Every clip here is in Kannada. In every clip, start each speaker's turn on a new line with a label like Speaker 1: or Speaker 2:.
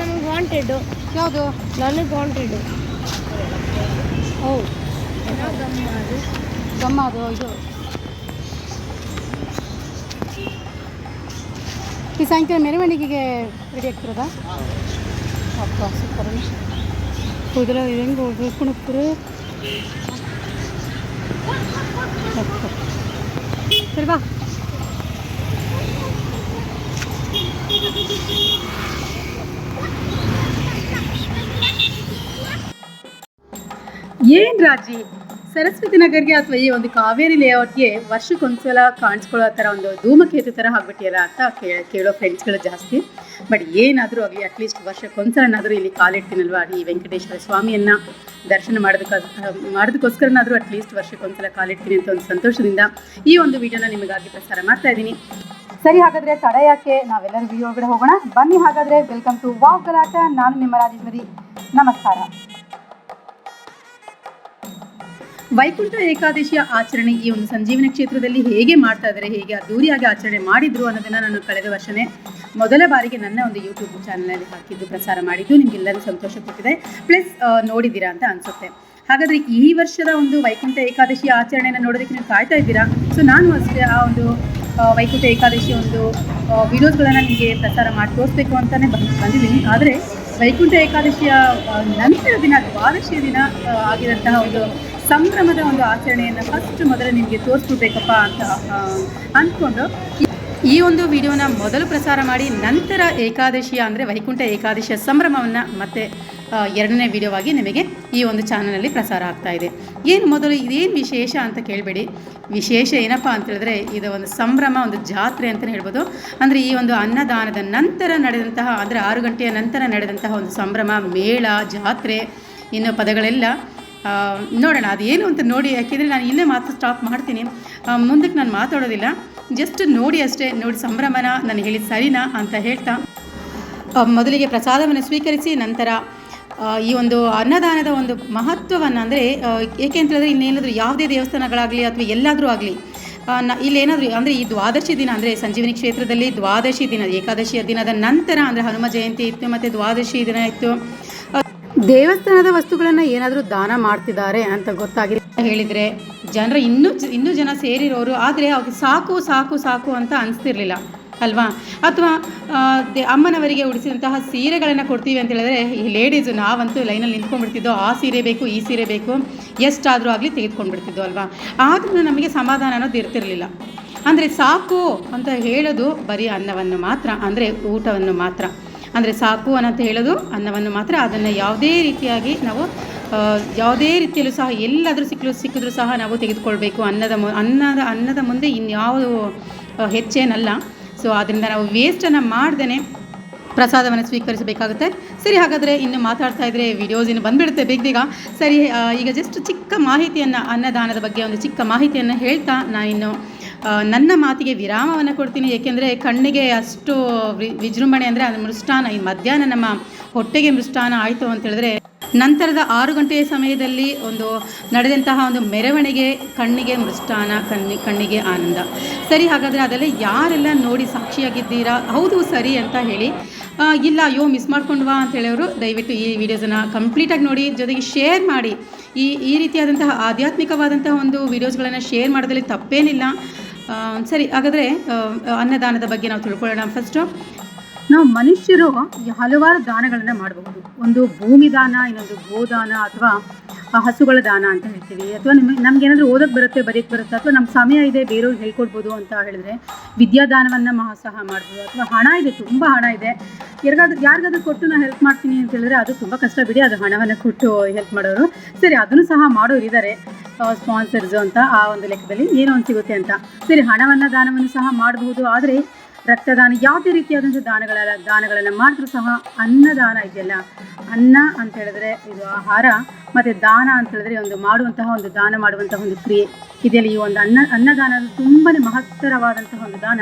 Speaker 1: ನಮಗೆ ವಾಂಟೆಡ್
Speaker 2: ಯಾವುದು?
Speaker 1: ನನಗೆ ವಾಂಟೆಡ್
Speaker 2: ಓ
Speaker 1: ಗಮ್ಮ ಅದು
Speaker 2: ಇದು. ಈ ಸಾಯಂಕಾಲ ಮೆರವಣಿಗೆಗೆ ರೆಡಿ ಆಗ್ತಿರೋದಾ? ಅಪ್ಪ ಸೂಪರ್ ಕೂದಲ ಹೆಂಗೆ ಹೆಂಗೆ ಹೋಗ್ಬೇಕು ಸರಿ ಬಾ. ಏನ್ ರಾಜಿ? ಸರಸ್ವತಿ ನಗರ್ಗೆ ಅಥವಾ ಈ ಒಂದು ಕಾವೇರಿ ಲೇಔಟ್ಗೆ ವರ್ಷಕ್ಕೊಂದ್ಸಲ ಕಾಣಿಸ್ಕೊಳ್ಳೋ ಥರ ಒಂದು ಧೂಮಕೇತು ಥರ ಆಗ್ಬಿಟ್ಟಿಯಲ್ಲ ಅಂತ ಕೇಳ ಫ್ರೆಂಡ್ಸ್ಗಳು ಜಾಸ್ತಿ. ಬಟ್ ಏನಾದರೂ ಆಗಲಿ ಅಟ್ಲೀಸ್ಟ್ ವರ್ಷಕ್ಕೊಂದ್ಸಲನಾದರೂ ಇಲ್ಲಿ ಕಾಲಿಡ್ತೀನಲ್ವಾ ಈ ವೆಂಕಟೇಶ್ವರ ಸ್ವಾಮಿಯನ್ನು ದರ್ಶನ ಮಾಡೋದಕ್ಕೆ, ಮಾಡೋದಕ್ಕೋಸ್ಕರನಾದರೂ ಅಟ್ಲೀಸ್ಟ್ ವರ್ಷಕ್ಕೊಂದ್ಸಲ ಕಾಲಿಡ್ತೀನಿ ಅಂತ ಒಂದು ಸಂತೋಷದಿಂದ ಈ ಒಂದು ವಿಡಿಯೋನ ನಿಮಗಾಗಿ ಪ್ರಸಾರ ಮಾಡ್ತಾ ಇದ್ದೀನಿ. ಸರಿ ಹಾಗಾದ್ರೆ ತಡ ಯಾಕೆ? ನಾವೆಲ್ಲರೂ ವಿಡಿಯೋ ಒಳಗಡೆ ಹೋಗೋಣ. ಬನ್ನಿ ಹಾಗಾದ್ರೆ ವೆಲ್ಕಮ್ ಟು ವಾವ್ ಗಲಾಟ ನಾನು ನಿಮ್ಮ ರಾಜೇಶ್ವರಿ. ನಮಸ್ಕಾರ. ವೈಕುಂಠ ಏಕಾದಶಿಯ ಆಚರಣೆ ಈ ಒಂದು ಸಂಜೀವನ ಕ್ಷೇತ್ರದಲ್ಲಿ ಹೇಗೆ ಮಾಡ್ತಾ ಇದ್ದಾರೆ, ಹೇಗೆ ಅದ್ದೂರಿಯಾಗಿ ಆಚರಣೆ ಮಾಡಿದ್ರು ಅನ್ನೋದನ್ನ ನಾನು ಕಳೆದ ವರ್ಷನೇ ಮೊದಲ ಬಾರಿಗೆ ನನ್ನ ಒಂದು ಯೂಟ್ಯೂಬ್ ಚಾನಲಲ್ಲಿ ಹಾಕಿದ್ದು ಪ್ರಸಾರ ಮಾಡಿದ್ದು. ನಿಮಗೆಲ್ಲರೂ ಸಂತೋಷ ಕೊಟ್ಟಿದೆ. ಪ್ಲಸ್ ನೋಡಿದ್ದೀರಾ ಅಂತ ಅನ್ಸುತ್ತೆ. ಹಾಗಾದ್ರೆ ಈ ವರ್ಷದ ಒಂದು ವೈಕುಂಠ ಏಕಾದಶಿ ಆಚರಣೆಯನ್ನು ನೋಡೋದಕ್ಕೆ ನೀವು ಕಾಯ್ತಾ ಇದ್ದೀರಾ? ಸೊ ನಾನು ಅಷ್ಟೇ ಆ ಒಂದು ವೈಕುಂಠ ಏಕಾದಶಿ ಒಂದು ವಿಡಿಯೋಸ್ಗಳನ್ನು ನಿಮಗೆ ಪ್ರಸಾರ ಮಾಡಿ ತೋರಿಸ್ಬೇಕು ಅಂತಲೇ ಬಂದು, ಬಂದಿದ್ದೀನಿ. ಆದರೆ ವೈಕುಂಠ ಏಕಾದಶಿಯ ನಂತರ ದಿನ ದ್ವಾದಶಿಯ ದಿನ ಆಗಿರೋಂತಹ ಒಂದು ಸಂಭ್ರಮದ ಒಂದು ಆಚರಣೆಯನ್ನು ಫಸ್ಟ್ ಮೊದಲು ನಿಮಗೆ ತೋರಿಸ್ಬಿಡ್ಬೇಕಪ್ಪ ಅಂತ ಅಂದ್ಕೊಂಡು ಈ- ಈ ಒಂದು ವಿಡಿಯೋನ ಮೊದಲು ಪ್ರಸಾರ ಮಾಡಿ ನಂತರ ಏಕಾದಶಿಯ ಅಂದರೆ ವೈಕುಂಠ ಏಕಾದಶಿಯ ಸಂಭ್ರಮವನ್ನು ಮತ್ತೆ ಎರಡನೇ ವಿಡಿಯೋವಾಗಿ ನಿಮಗೆ ಈ ಒಂದು ಚಾನಲಲ್ಲಿ ಪ್ರಸಾರ ಆಗ್ತಾ ಇದೆ. ಏನು ಮೊದಲು ಇದೇನು ವಿಶೇಷ ಅಂತ ಕೇಳಬೇಡಿ. ವಿಶೇಷ ಏನಪ್ಪ ಅಂತ ಹೇಳಿದ್ರೆ ಇದು ಒಂದು ಸಂಭ್ರಮ, ಒಂದು ಜಾತ್ರೆ ಅಂತಲೇ ಹೇಳ್ಬೋದು. ಅಂದರೆ ಈ ಒಂದು ಅನ್ನದಾನದ ನಂತರ ನಡೆದಂತಹ, ಅಂದರೆ ಆರು ಗಂಟೆಯ ನಂತರ ನಡೆದಂತಹ ಒಂದು ಸಂಭ್ರಮ, ಮೇಳ, ಜಾತ್ರೆ, ಇನ್ನು ಪದಗಳೆಲ್ಲ ಆ, ಅದು ಅದೇನು ಅಂತ ನೋಡಿ ಯಾಕೆಂದರೆ ನಾನು ಇಲ್ಲೇ ಮಾತು ಸ್ಟಾಪ್ ಮಾಡ್ತೀನಿ. ಮುಂದಕ್ಕೆ ನಾನು ಮಾತಾಡೋದಿಲ್ಲ. ಜಸ್ಟ್ ನೋಡಿ ಅಷ್ಟೇ ನೋಡಿ ಸಂಭ್ರಮನ ನಾನು ಹೇಳಿದ ಸರಿನಾ ಅಂತ ಹೇಳ್ತಾ. ಮೊದಲಿಗೆ ಪ್ರಸಾದವನ್ನು ಸ್ವೀಕರಿಸಿ ನಂತರ ಈ ಒಂದು ಅನ್ನದಾನದ ಒಂದು ಮಹತ್ವವನ್ನು ಅಂದರೆ ಏಕೆ ಅಂತ ಹೇಳಿದ್ರೆ ಇನ್ನೇನಾದರೂ ಯಾವುದೇ ದೇವಸ್ಥಾನಗಳಾಗಲಿ ಅಥವಾ ಎಲ್ಲಾದರೂ ಆಗಲಿ ನ ಇಲ್ಲೇನಾದರೂ ಅಂದರೆ ಈ ದ್ವಾದಶಿ ದಿನ ಅಂದರೆ ಸಂಜೀವಿನಿ ಕ್ಷೇತ್ರದಲ್ಲಿ ದ್ವಾದಶಿ ದಿನ ಏಕಾದಶಿಯ ದಿನದ ನಂತರ ಅಂದರೆ ಹನುಮ ಜಯಂತಿ ಇತ್ತು ಮತ್ತು ದ್ವಾದಶಿ ದಿನ ಇತ್ತು. ದೇವಸ್ಥಾನದ ವಸ್ತುಗಳನ್ನು ಏನಾದರೂ ದಾನ ಮಾಡ್ತಿದ್ದಾರೆ ಅಂತ ಗೊತ್ತಾಗಿ ಹೇಳಿದರೆ ಜನರು ಇನ್ನೂ ಇನ್ನೂ ಜನ ಸೇರಿರೋರು ಆದರೆ ಅವ್ರಿಗೆ ಸಾಕು ಸಾಕು ಸಾಕು ಅಂತ ಅನಿಸ್ತಿರ್ಲಿಲ್ಲ, ಅಲ್ವಾ? ಅಥವಾ ಅಮ್ಮನವರಿಗೆ ಉಡಿಸಿದಂತಹ ಸೀರೆಗಳನ್ನು ಕೊಡ್ತೀವಿ ಅಂತ ಹೇಳಿದ್ರೆ, ಈ ಲೇಡೀಸು ನಾವಂತೂ ಲೈನಲ್ಲಿ ನಿಂತ್ಕೊಂಡ್ಬಿಡ್ತಿದ್ದೋ, ಆ ಸೀರೆ ಬೇಕು, ಈ ಸೀರೆ ಬೇಕು, ಎಷ್ಟಾದರೂ ಆಗಲಿ ತೆಗೆದುಕೊಂಡ್ಬಿಡ್ತಿದ್ದೋ, ಅಲ್ವಾ? ಆದ್ರೂ ನಮಗೆ ಸಮಾಧಾನ ಅನ್ನೋದು ಇರ್ತಿರಲಿಲ್ಲ. ಅಂದರೆ ಸಾಕು ಅಂತ ಹೇಳೋದು ಬರೀ ಅನ್ನವನ್ನು ಮಾತ್ರ, ಅಂದರೆ ಊಟವನ್ನು ಮಾತ್ರ. ಅಂದರೆ ಸಾಕು ಅನ್ನಂತ ಹೇಳೋದು ಅನ್ನವನ್ನು ಮಾತ್ರ ಅದನ್ನು ಯಾವುದೇ ರೀತಿಯಾಗಿ ನಾವು ಯಾವುದೇ ರೀತಿಯಲ್ಲೂ ಸಹ ಎಲ್ಲಾದರೂ ಸಿಕ್ಕಲು ಸಿಕ್ಕಿದ್ರೂ ಸಹ ನಾವು ತೆಗೆದುಕೊಳ್ಬೇಕು ಅನ್ನದ ಮು ಅನ್ನದ ಅನ್ನದ ಮುಂದೆ ಇನ್ಯಾವುದು ಹೆಚ್ಚೇನಲ್ಲ. ಸೊ ಅದರಿಂದ ನಾವು ವೇಸ್ಟನ್ನು ಮಾಡ್ದೇ ಪ್ರಸಾದವನ್ನು ಸ್ವೀಕರಿಸಬೇಕಾಗುತ್ತೆ. ಸರಿ ಹಾಗಾದರೆ ಇನ್ನು ಮಾತಾಡ್ತಾ ಇದ್ದರೆ ವಿಡಿಯೋಸ್ ಇನ್ನು ಬಂದುಬಿಡುತ್ತೆ ಬೇಗ ಬೇಗ. ಸರಿ ಈಗ ಜಸ್ಟ್ ಚಿಕ್ಕ ಮಾಹಿತಿಯನ್ನು ಅನ್ನದಾನದ ಬಗ್ಗೆ ಒಂದು ಚಿಕ್ಕ ಮಾಹಿತಿಯನ್ನು ಹೇಳ್ತಾ ನಾನು ಆ, ನನ್ನ ಮಾತಿಗೆ ವಿರಾಮವನ್ನು ಕೊಡ್ತೀನಿ. ಏಕೆಂದರೆ ಕಣ್ಣಿಗೆ ಅಷ್ಟು ವಿಜೃಂಭಣೆ ಅಂದರೆ ಅದು ಮೃಷ್ಟಾನ, ಈ ಮಧ್ಯಾಹ್ನ ನಮ್ಮ ಹೊಟ್ಟೆಗೆ ಮೃಷ್ಟಾನ ಆಯಿತು ಅಂತ ಹೇಳಿದ್ರೆ ನಂತರದ ಆರು ಗಂಟೆಯ ಸಮಯದಲ್ಲಿ ಒಂದು ನಡೆದಂತಹ ಒಂದು ಮೆರವಣಿಗೆ ಕಣ್ಣಿಗೆ ಮೃಷ್ಟಾನ, ಕಣ್ಣಿ, ಕಣ್ಣಿಗೆ ಆನಂದ. ಸರಿ, ಹಾಗಾದರೆ ಅದೆಲ್ಲ ಯಾರೆಲ್ಲ ನೋಡಿ ಸಾಕ್ಷಿಯಾಗಿದ್ದೀರಾ? ಹೌದು, ಸರಿ ಅಂತ ಹೇಳಿ. ಇಲ್ಲ, ಅಯ್ಯೋ ಮಿಸ್ ಮಾಡ್ಕೊಂಡ್ವಾ ಅಂತ ಹೇಳೋರು, ದಯವಿಟ್ಟು ಈ ವಿಡಿಯೋಸನ್ನು ಕಂಪ್ಲೀಟಾಗಿ ನೋಡಿ, ಜೊತೆಗೆ ಶೇರ್ ಮಾಡಿ. ಈ ಈ ರೀತಿಯಾದಂತಹ ಆಧ್ಯಾತ್ಮಿಕವಾದಂತಹ ಒಂದು ವಿಡಿಯೋಸ್ಗಳನ್ನು ಶೇರ್ ಮಾಡೋದ್ರಲ್ಲಿ ತಪ್ಪೇನಿಲ್ಲ. ಸರಿ, ಹಾಗಾದರೆ ಅನ್ನದಾನದ ಬಗ್ಗೆ ನಾವು ತಿಳ್ಕೊಳ್ಳೋಣ ಫಸ್ಟು ನಾವು ಮನುಷ್ಯರು ಹಲವಾರು ದಾನಗಳನ್ನು ಮಾಡಬಹುದು. ಒಂದು ಭೂಮಿ ದಾನ ಇನ್ನೊಂದು ಗೋದಾನ ಅಥವಾ ಹಸುಗಳ ದಾನ ಅಂತ ಹೇಳ್ತೀವಿ. ಅಥವಾ ನಿಮಗೆ ನಮಗೇನಾದರೂ ಓದಕ್ಕೆ ಬರುತ್ತೆ ಬರೆಯಕ್ಕೆ ಬರುತ್ತೆ, ಅಥವಾ ನಮ್ಮ ಸಮಯ ಇದೆ ಬೇರೆಯವ್ರಿಗೆ ಹೇಳ್ಕೊಡ್ಬೋದು ಅಂತ ಹೇಳಿದ್ರೆ ವಿದ್ಯಾದಾನವನ್ನು ಮಹಾಸಹ ಮಾಡ್ಬೋದು, ಅಥವಾ ಹಣ ಇದೆ, ತುಂಬ ಹಣ ಇದೆ. ಯಾರಿಗಾದ್ರೂ ಯಾರಿಗಾದ್ರೂ ಕೊಟ್ಟು ನಾನು ಹೆಲ್ಪ್ ಮಾಡ್ತೀನಿ ಅಂತ ಹೇಳಿದ್ರೆ ಅದು ತುಂಬ ಕಷ್ಟ ಬಿಡಿ, ಅದು ಹಣವನ್ನು ಕೊಟ್ಟು ಹೆಲ್ಪ್ ಮಾಡೋರು. ಸರಿ, ಅದನ್ನು ಸಹ ಮಾಡೋರು ಇದ್ದಾರೆ ಸ್ಪಾನ್ಸರ್ಸು ಅಂತ ಆ ಒಂದು ಲೆಕ್ಕದಲ್ಲಿ ಏನೋ ಒಂದು ಸಿಗುತ್ತೆ ಅಂತ. ಸರಿ, ಹಣವನ್ನು ದಾನವನ್ನು ಸಹ ಮಾಡಬಹುದು ಆದರೆ ರಕ್ತದಾನ ಯಾವುದೇ ರೀತಿಯಾದಂಥ ದಾನಗಳ ದಾನಗಳನ್ನು ಮಾಡಿದ್ರೂ ಸಹ ಅನ್ನದಾನ ಇದೆಯಲ್ಲ. ಅನ್ನ ಅಂತ ಹೇಳಿದ್ರೆ ಇದು ಆಹಾರ, ಮತ್ತು ದಾನ ಅಂತ ಹೇಳಿದ್ರೆ ಒಂದು ಮಾಡುವಂತಹ ಒಂದು ದಾನ, ಮಾಡುವಂತಹ ಒಂದು ಕ್ರಿಯೆ. ಇದೆಯಲ್ಲ ಈ ಒಂದು ಅನ್ನ ಅನ್ನದಾನ ತುಂಬಾ ಮಹತ್ತರವಾದಂತಹ ಒಂದು ದಾನ.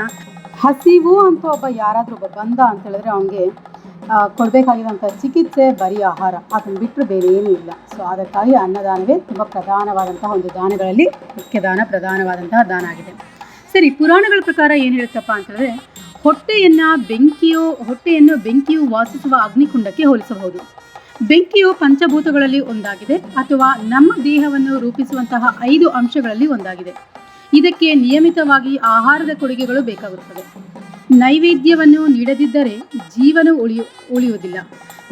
Speaker 2: ಹಸಿವು ಅಂತ ಒಬ್ಬ ಯಾರಾದರೂ ಒಬ್ಬ ಬಂದ ಅಂತ ಹೇಳಿದ್ರೆ ಅವನಿಗೆ ಕೊಡಬೇಕಾಗಿರುವಂಥ ಚಿಕಿತ್ಸೆ, ಬರೀ ಆಹಾರ. ಅದನ್ನು ಬಿಟ್ಟರೆ ಬೇರೆ ಏನೂ ಇಲ್ಲ. ಸೊ ಅದಕ್ಕಾಗಿ ಅನ್ನದಾನವೇ ತುಂಬ ಪ್ರಧಾನವಾದಂತಹ ಒಂದು ದಾನಗಳಲ್ಲಿ ಮುಖ್ಯ ದಾನ, ಪ್ರಧಾನವಾದಂತಹ ದಾನ ಆಗಿದೆ. ಸರಿ, ಪುರಾಣಗಳ ಪ್ರಕಾರ ಏನು ಹೇಳುತ್ತಪ್ಪ ಅಂತಂದರೆ ಹೊಟ್ಟೆಯನ್ನು ಬೆಂಕಿಯು ಹೊಟ್ಟೆಯನ್ನು ಬೆಂಕಿಯು ವಾಸಿಸುವ ಅಗ್ನಿಕುಂಡಕ್ಕೆ ಹೋಲಿಸಬಹುದು. ಬೆಂಕಿಯು ಪಂಚಭೂತಗಳಲ್ಲಿ ಒಂದಾಗಿದೆ ಅಥವಾ ನಮ್ಮ ದೇಹವನ್ನು ರೂಪಿಸುವಂತಹ ಐದು ಅಂಶಗಳಲ್ಲಿ ಒಂದಾಗಿದೆ. ಇದಕ್ಕೆ ನಿಯಮಿತವಾಗಿ ಆಹಾರದ ಕೊಡುಗೆಗಳು ಬೇಕಾಗುತ್ತದೆ ನೈವೇದ್ಯವನ್ನು ನೀಡದಿದ್ದರೆ ಜೀವನ ಉಳಿಯು, ಉಳಿಯುವುದಿಲ್ಲ.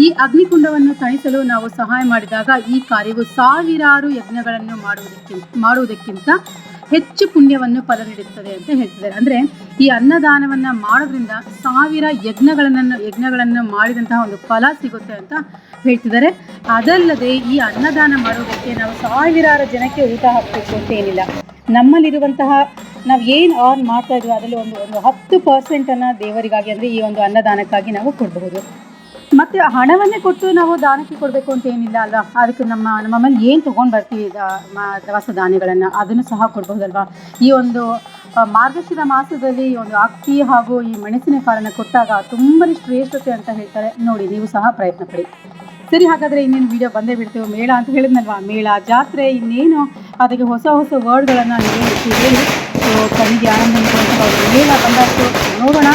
Speaker 2: ಈ ಅಗ್ನಿಕುಂಡವನ್ನು ತಣಿಸಲು ನಾವು ಸಹಾಯ ಮಾಡಿದಾಗ ಈ ಕಾರ್ಯವು ಸಾವಿರಾರು ಯಜ್ಞಗಳನ್ನು ಮಾಡುವುದಕ್ಕಿಂತ ಮಾಡುವುದಕ್ಕಿಂತ ಹೆಚ್ಚು ಪುಣ್ಯವನ್ನು ಫಲ ನೀಡುತ್ತದೆ ಅಂತ ಹೇಳ್ತಿದ್ದಾರೆ. ಅಂದರೆ ಈ ಅನ್ನದಾನವನ್ನು ಮಾಡೋದ್ರಿಂದ ಸಾವಿರ ಯಜ್ಞಗಳನ್ನು ಯಜ್ಞಗಳನ್ನು ಮಾಡಿದಂತಹ ಒಂದು ಫಲ ಸಿಗುತ್ತೆ ಅಂತ ಹೇಳ್ತಿದ್ದಾರೆ. ಅದಲ್ಲದೆ ಈ ಅನ್ನದಾನ ಮಾಡೋದಕ್ಕೆ ನಾವು ಸಾವಿರಾರು ಜನಕ್ಕೆ ಊಟ ಹಾಕಬೇಕು ಅಂತ ಏನಿಲ್ಲ. ನಮ್ಮಲ್ಲಿರುವಂತಹ ನಾವು ಏನು ಅರ್ನ್ ಮಾಡ್ತಾ ಇದ್ದೀವಿ ಅದರಲ್ಲಿ ಒಂದು ಒಂದು ಹತ್ತು ಪರ್ಸೆಂಟನ್ನು ದೇವರಿಗಾಗಿ, ಅಂದರೆ ಈ ಒಂದು ಅನ್ನದಾನಕ್ಕಾಗಿ ನಾವು ಕೊಡಬಹುದು. ಮತ್ತು ಹಣವನ್ನೇ ಕೊಟ್ಟು ನಾವು ದಾನಕ್ಕೆ ಕೊಡಬೇಕು ಅಂತ ಏನಿಲ್ಲ ಅಲ್ವಾ? ಅದಕ್ಕೆ ನಮ್ಮ ನಮ್ಮ ಏನು ತೊಗೊಂಡು ಬರ್ತೀವಿ ದವಸ ಧಾನ್ಯಗಳನ್ನು ಅದನ್ನು ಸಹ ಕೊಡ್ಬೋದಲ್ವಾ? ಈ ಒಂದು ಮಾರ್ಗಶಿರ ಮಾಸದಲ್ಲಿ ಈ ಒಂದು ಅಕ್ಕಿ ಹಾಗೂ ಈ ಮೆಣಸಿನಕಾಳನ್ನು ಕೊಟ್ಟಾಗ ತುಂಬಾ ಶ್ರೇಷ್ಠತೆ ಅಂತ ಹೇಳ್ತಾರೆ. ನೋಡಿ, ನೀವು ಸಹ ಪ್ರಯತ್ನ ಪಡಿ. ಸರಿ, ಹಾಗಾದರೆ ಇನ್ನೇನು ವಿಡಿಯೋ ಬಂದೇ ಬಿಡ್ತೀವಿ ಮೇಳ ಅಂತ ಹೇಳಿದ್ನಲ್ವಾ? ಮೇಳ ಜಾತ್ರೆ, ಇನ್ನೇನು? ಅದಕ್ಕೆ ಹೊಸ ಹೊಸ ವರ್ಡ್ಗಳನ್ನು ನೀವು ಹೇಳಿ ಸೊ ಕಣ್ಣಿಗೆ ಆನಂದ ಮೇಳ ಬಂದಾಗ ನೋಡೋಣ.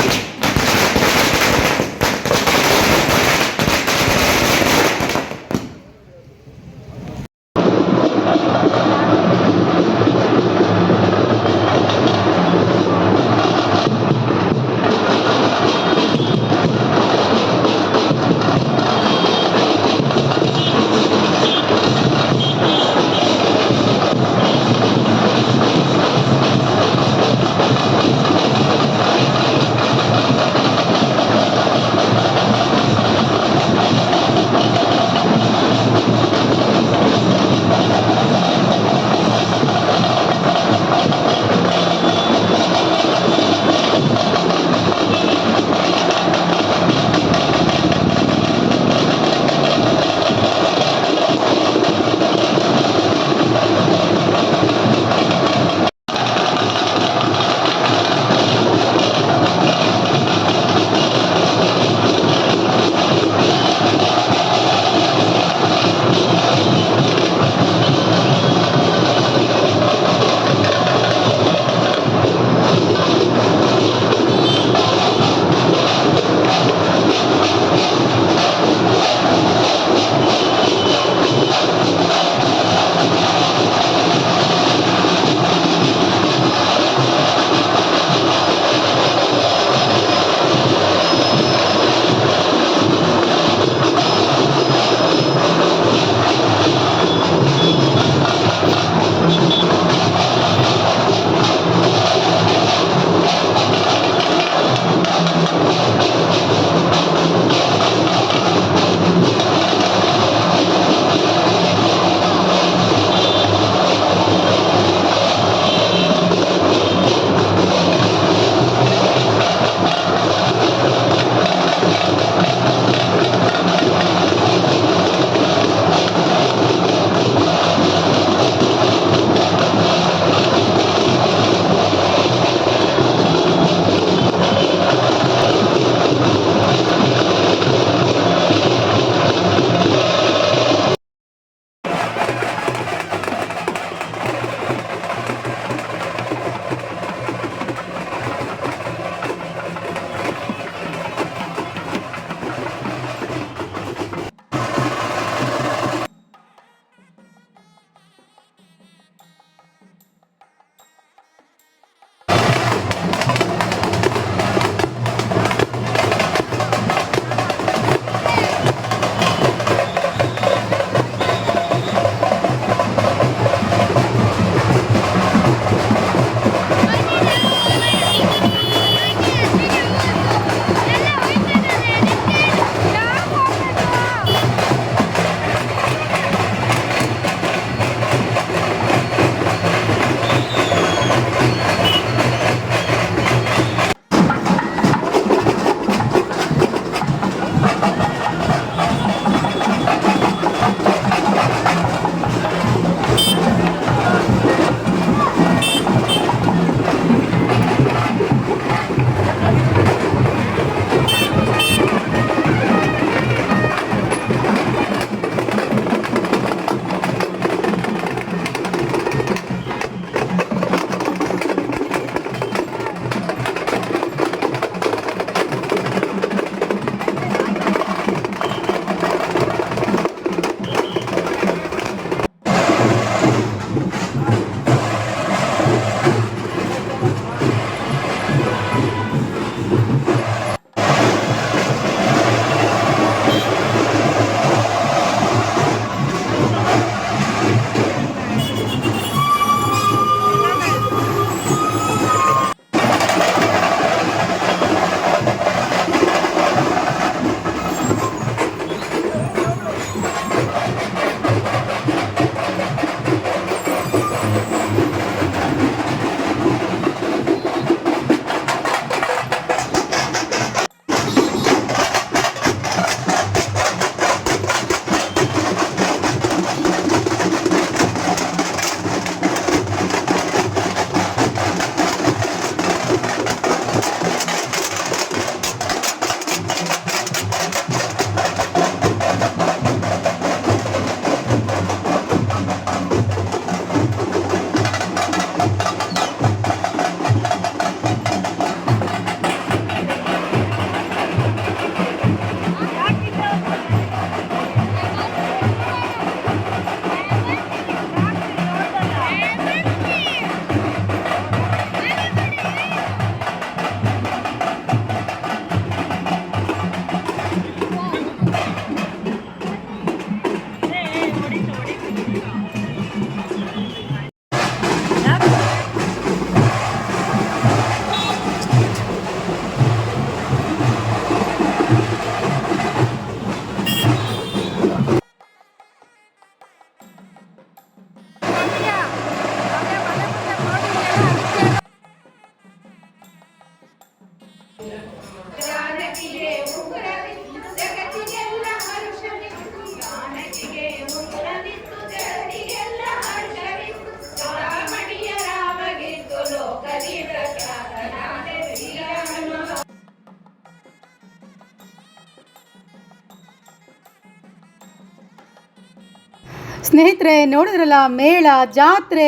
Speaker 2: ಸ್ನೇಹಿತರೆ, ನೋಡಿದ್ರಲ್ಲ, ಮೇಳ, ಜಾತ್ರೆ,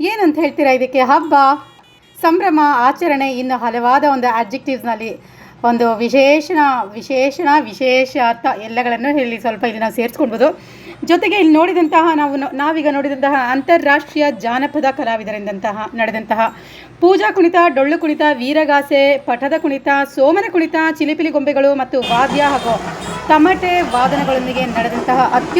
Speaker 2: ಏನಂತ ಹೇಳ್ತೀರಾ ಇದಕ್ಕೆ? ಹಬ್ಬ, ಸಂಭ್ರಮ, ಆಚರಣೆ, ಇನ್ನು ಹಲವಾದ ಒಂದು ಅಬ್ಜೆಕ್ಟಿವ್ಸ್ನಲ್ಲಿ ಒಂದು ವಿಶೇಷಣ ವಿಶೇಷಣ, ವಿಶೇಷ ಅರ್ಥ ಎಲ್ಲಗಳನ್ನು ಹೇಳಿ ಸ್ವಲ್ಪ ಇಲ್ಲಿ ನಾವು ಸೇರಿಸ್ಕೊಳ್ಬೋದು. ಜೊತೆಗೆ ಇಲ್ಲಿ ನೋಡಿದಂತಹ, ನಾವು ನಾವೀಗ ನೋಡಿದಂತಹ ಅಂತಾರಾಷ್ಟ್ರೀಯ ಜಾನಪದ ಕಲಾವಿದರಿಂದಂತಹ, ನಡೆದಂತಹ ಪೂಜಾ ಕುಣಿತ, ಡೊಳ್ಳು ಕುಣಿತ, ವೀರಗಾಸೆ, ಪಠದ ಕುಣಿತ, ಸೋಮನ ಕುಣಿತ, ಚಿಲಿಪಿಲಿ ಗೊಂಬೆಗಳು ಮತ್ತು ವಾದ್ಯ ಹಾಗೂ ತಮಟೆ ವಾದನಗಳೊಂದಿಗೆ ನಡೆದಂತಹ